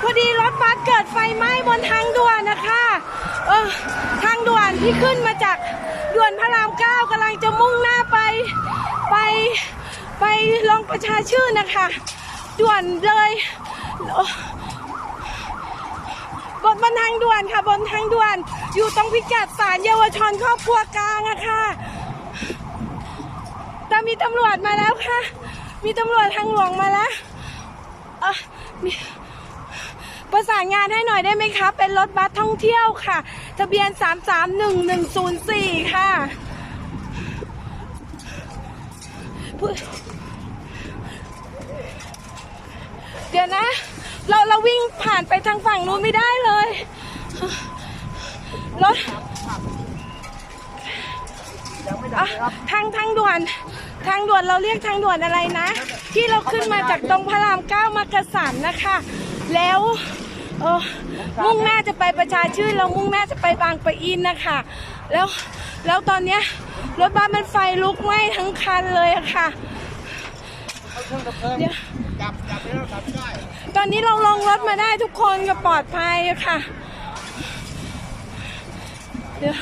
พอดีรถบัสเกิดไฟไหม้บนทางด่วนนะคะเออทางด่วนที่ขึ้นมาจากด่วนพระรามเก้ากำลังจะมุ่งหน้าไป ไปไปลงประชาชื่นนะคะ ด่วนเลยบนบนทางด่วนค่ะบนทางด่วน อยู่ตรงพิกัดศาลเยาวชนครอบครัวกลางอะค่ะแต่มีตำรวจมาแล้วค่ะ มีตำรวจทางหลวงมาแล้วอะมี ประสานงานให้หน่อยได้ไหมคะ เป็นรถบัสท่องเที่ยวค่ะ ทะเบียน 331104 ค่ะพูดเดี๋ยวนะ เราเราวิ่งผ่านไปทางฝั่งนู้นไม่ได้เลย รถทางทางด่วน ทางด่วนเราเรียกทางด่วนอะไรนะ ที่เราขึ้นมาจากตรงพระรามเก้ามากระสันนะคะ แล้วเออมุ่งหน้าจะไปประชาชื่นเรามุ่งหน้าจะไปบางปะอินนะคะ แล้วแล้วตอนเนี้ยรถบัสมันไฟลุกไหม้ทั้งคันเลยอะค่ะเดี๋ยวดับดับแล้วดับไม่ได้ตอนนี้เราลงรถมาได้ทุกคนก็ปลอดภัยอะค่ะเดี๋ยว